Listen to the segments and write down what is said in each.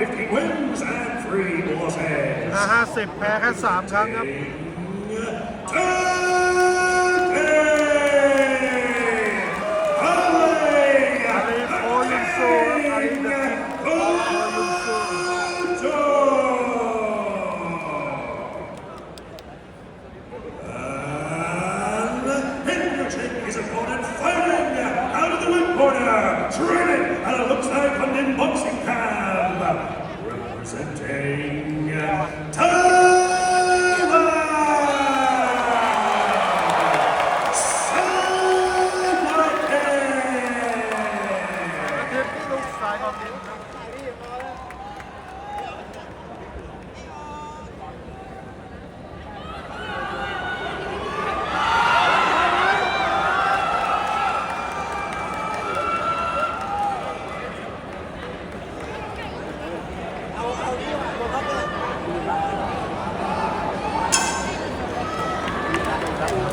50 wins and 3 losses ห้าสิบแพ้แค่สามครั้งครับ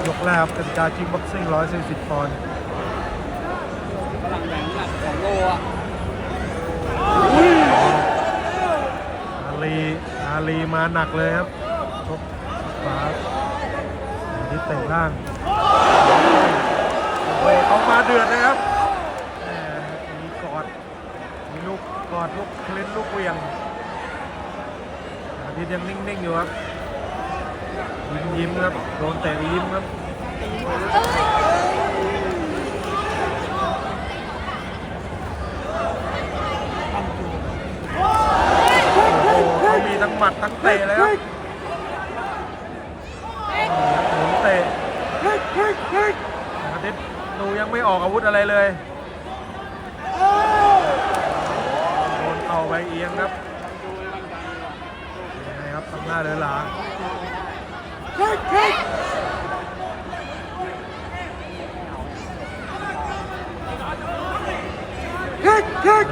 ยกแรกครับเป็นการคิกบ็อกซิ่ง140ปอนด์ฝรั่งแบงค์หนักสองโลอะอาลีอาลีมาหนักเลยครับชกขวาที่เตะล่างโอ้ยเขามาเดือดนะครับแหมมีกอดมีลูกกอดลูกคลิ้นลูกเหวียงอาทิตย์ยังนิ่ง ๆ อยู่ครับ ยิ้มยิ้มๆครับ โดนเตะยิ้มครับโอ้โหเขามีทั้งหมัดทั้งเตะเลยครับหมุนเตะอาทิตย์ดูยังไม่ออกอาวุธอะไรเลยโดนเข่าไปเอียงครับยังไงครับทำหน้าเดิน หลา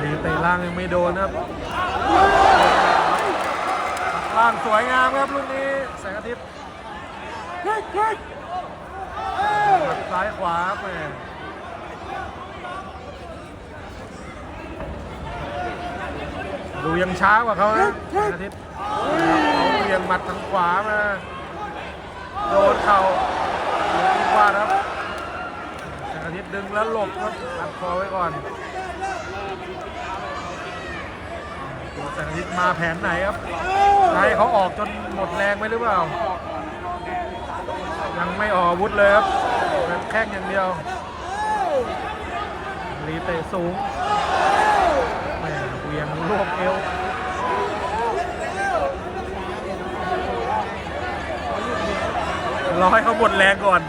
ดีเตะล่างยังไม่โดนครับล่างสวยงามครับลูกนี้แสงอาทิตย์หมัดซ้ายขวาครับแหม่ดูยังช้ากว่าเขานะแสงอาทิตย์เขาเวียงหมัดทางขวามา โดนเข่าโดนดีกว่าครับแสงอาทิตย์ดึงแล้วหลบครับอัดคอไว้ก่อนตัวแสงอาทิตย์มาแผนไหนครับจะให้เขาออกจนหมดแรงไหมหรือเปล่า ยังไม่ออกอาวุธเลยครับแบบแข้งอย่างเดียวรีเตะสูงแหม่เหวียงรวบเอวร อให้เขาหมดแรงก่อน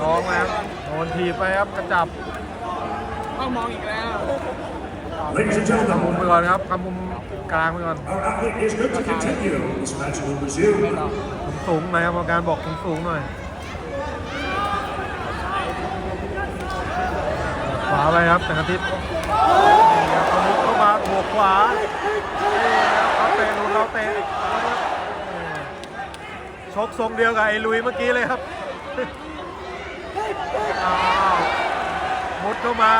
ท้องแล้วโดนทีบไปครับกระจับต้องมองอีกแล้ว Ladies and ทำมุม gentlemen, ไปก่อนครับทำมุมกลางไปก่อน our athlete is good to continue. This match will resume สูงหน่อยครับกรรมการบอกสูงๆหน่อยขวาไปครับแสงอาทิตย์นี่ครับทะลุเข้ามาหัวขวานี่ครับเขาเตะหลุดเราเตะนี่ ชกทรงเดียวกับไอ้ลุยเมื่อกี้เลยครับอ้าวมุดเข้ามา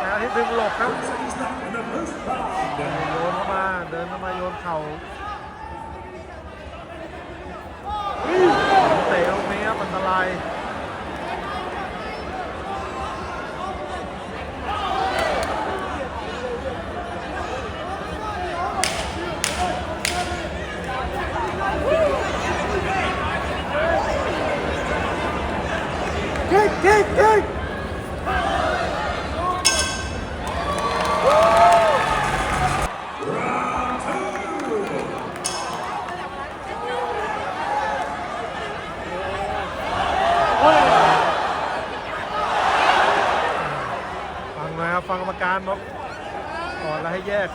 แต่ที่ดึงหลบครับ เดินโยนเข้ามาเดินเข้ามาโยนเข่าเตะตรงนี้ครับอันตราย ฟังหน่อยครับฟังกรรมการบอกก่อนแล้วให้แยก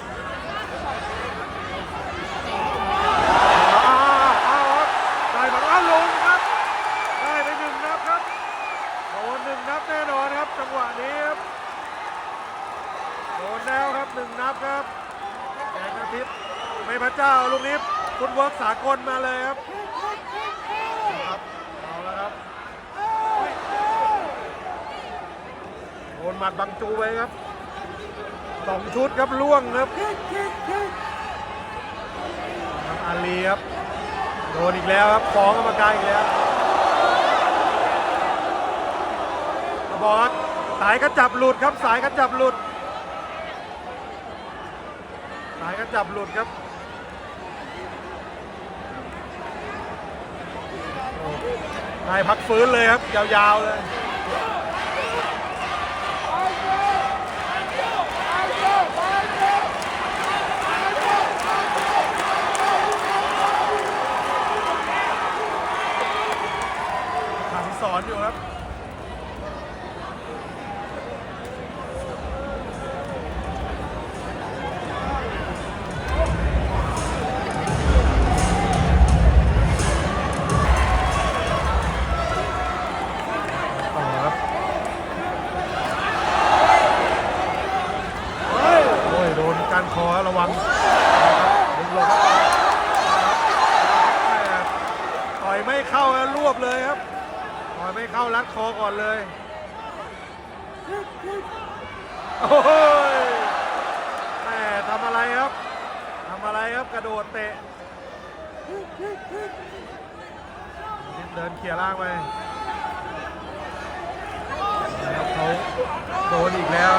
อ้าวอ้าวครับได้แบบอ้าวลงครับ ได้ไปหนึ่งนับครับโดนหนึ่งนับแน่นอนครับ จังหวะนี้ครับโดนแล้วครับหนึ่งนับครับแสงอาทิตย์ไม่พระเจ้าลูกนี้ฟุตเวิร์กสากลมาเลยครับ นหมัดบังจูไว้ครับสองชุดครับล่วงครับอาลีครับโดนอีกแล้วครับฟ้องกรรมการอีกแล้วบอกครับสายกระจับหลุดครับสายกระจับหลุด สายกระจับหลุดครับนายพักฟื้นเลยครับยาวๆเลย อนอยู่ครับำอะไรครับกระโดดเตะเดินเขี่ยร่างไปแล้วเขาโดนอีกแล้ว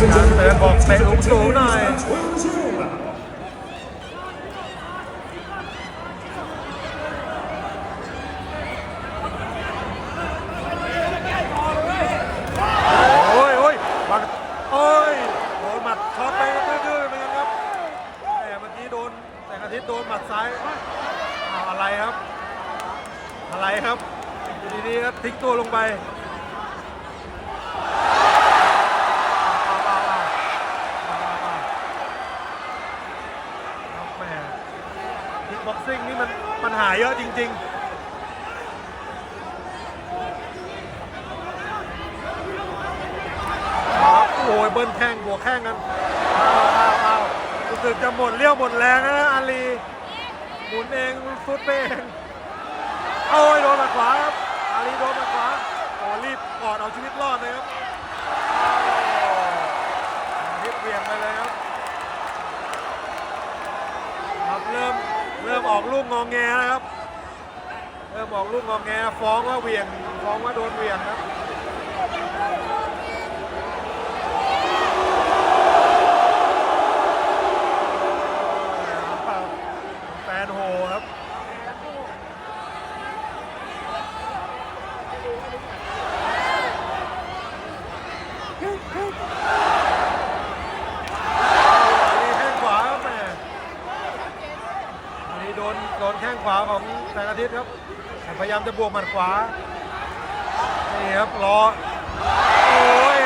ดินบอกเตะสูงๆหน่อย this match will resume. โอ้ยโอ้ยบังโอ้ย โดนหมัดช็อตไปดื้อๆเหมือนกันครับแต่เมื่อกี้โดนแต่อาทิตย์โดนหมัดซ้ายเอาอะไรครับ อะไรครับอยู่ดีๆครับทิ้งตัวลงไปเอาเอาเอาเอาเอาเอาครับแหมคิกบ็อกซิ่งนี่มัน ปัญหาเยอะจริง ๆโอ้ยเบิ้ลแข้งบวกแข้งกันเอาเอาเอารู้สึกจะหมดเลี้ยวหมดแรงแล้วนะอาลีหมุนเองฟุตไปเองโอ้ยโดนหมัดขวาครับอาลีโดนหมัดขวาโอ้รีบกอดเอาชีวิตรอดเลยครับรีบเบี่ยงไปเลยครับครับเริ่ม เริ่มออกลูกงองแงนะครับ เริ่มออกลูกงองแงฟ้องว่าเหวี่ยงฟ้องว่าโดนเหวี่ยงครับ แฟนโหครับ อันนี้แข้งขวาครับแม่อันนี้โดนโดนแข้งขวาของแสงอาทิตย์ครับ พยายามจะบวกหมัดขวา นี่ครับรอ โอ้ย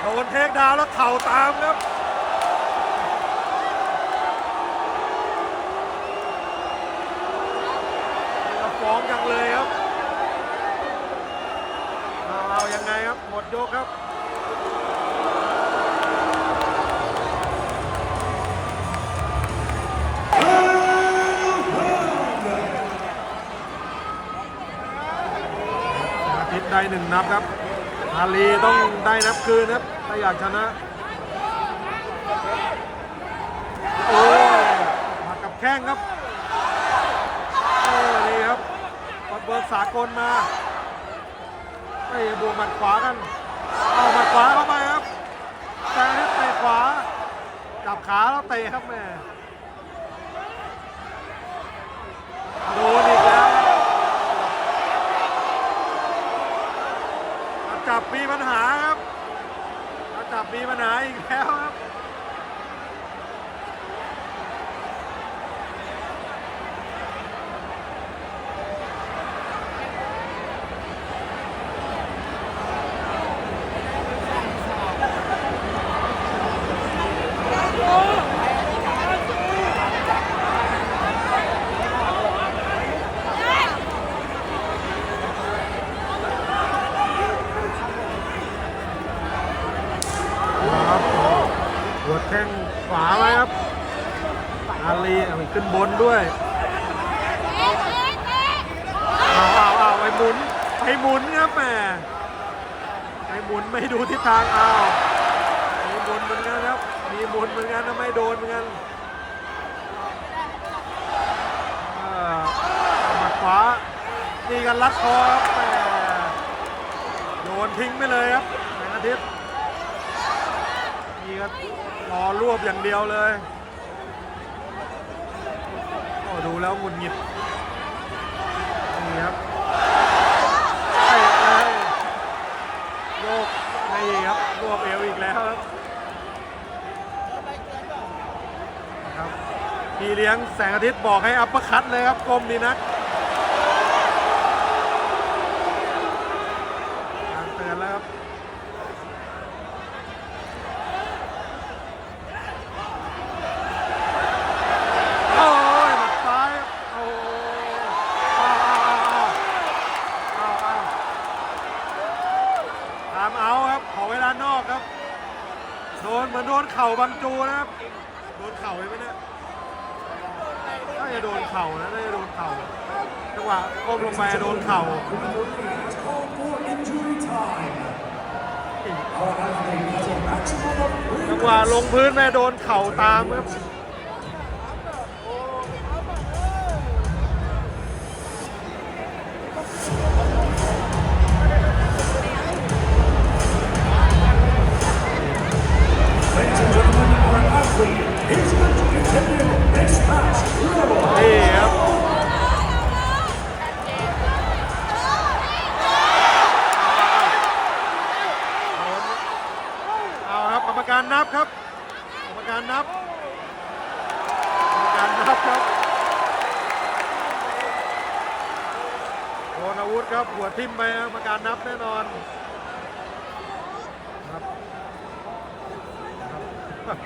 โดนเทคดาวแล้วเข่าตามครับเราฟ้องจังเลยครับเอาเอายังไงครับ หมดยกครับ ได้หนึ่งนับครับอาลีต้องได้นับคืนครับถ้าอยากชนะโอ้ยมากับแข้งครับโอ้นี่ครับปัดเบิร์กสากลมาไอ้บวกหมัดขวากันเอาหมัดขวาเข้าไปครับแซงให้เตะขวาจับขาแล้วเตะครับแม่โดนอีกแล้ว จับมีปัญหาครับจับมีปัญหาอีกแล้วครับ แข้งขวาไว้ครับ อาลีขึ้นบนด้วยเอาเอาเอาไปหมุนไปหมุนครับแหมไปหมุนไม่ดูทิศทางเอามีหมุนเหมือนกันครับ มีหมุนเหมือนกันนะไม่โดนเหมือนกันหมัดขวานี่กันลัดคอครับแหมโยนทิ้งไปเลยครับแสงอาทิตย์ ก็รอรวบอย่างเดียวเลยโอ้ดูแล้วหงุดหงิดนี่ครับเตะเลยโยกนี่ครับรวบเอวอีกแล้วครับครับพี่เลี้ยงแสงอาทิตย์บอกให้อัปเปอร์คัตเลยครับกลมดีนักการเตือนแล้วครับ โอ้ยหมัดซ้ายโอ้เอาเอาเอาเอาตามเอาครับ ขอเวลานอกครับ โดนเหมือนโดนเข่า บางจูนะครับ โดนเข่าไหมเนี่ยน่าจะโดนเข่านะน่าจะโดนเข่าจังหวะก้มลงไปโดนเข่า It's called for injury time. Our athlete has a maximum of three จังหวะลงพื้นไปโดนเข่าตามครับ นี่ครับเอาครับกรรมการนับครับกรรมการนับกรรมการนับครับโดนอาวุธครับหัวทิ่มไปครับกรรมการนับแน่นอนครับครับ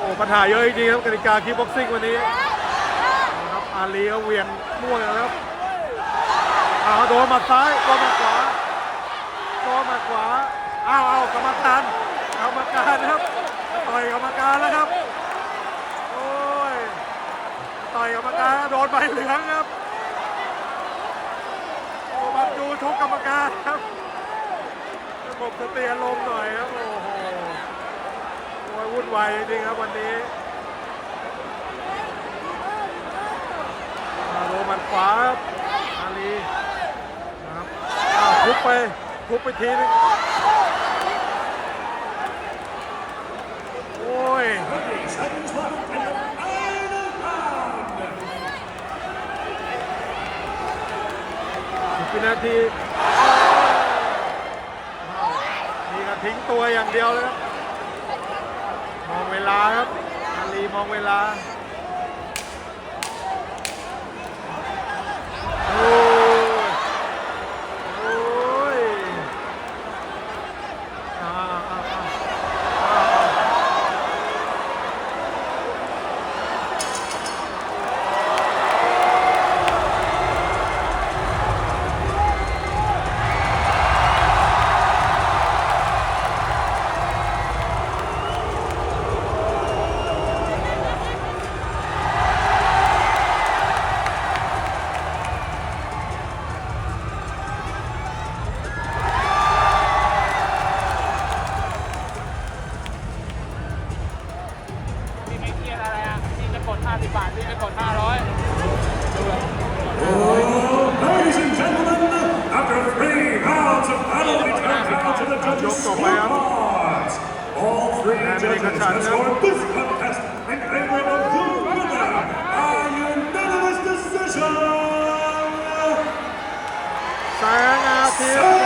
โอ้ ปัญหาเยอะจริงครับกติกาคิกบ็อกซิ่งวันนี้นครับอาลีเขาเวียงม่วงแล้วครับเอาโดนหมาซ้ายโดนหมาขวาโดนหมาขวาอ้าวเอากรรมการกรรมการครับต่อยกรรมการแล้วครับโอ้ยต่อยกรรมการโดนใบเหลืองครับโอ้บัตจูชกกรรมการครับระบบสเตียลงหน่อยครับโอ้โห วุ่นวายจริงๆครับวันนี้โรมันขวาครับอาลีนะครับอ้าวทุบไปทุบไปทีนึงโอ้ยสิบวินาทีนี่ก็ทิ้งตัวอย่างเดียวเลยครับ ลาครับอาลีมองเวลาโอ้ Crystal Lamb. All three Anthony Catania. This contest and England of Blue Winner are unanimous decision. Sayang out.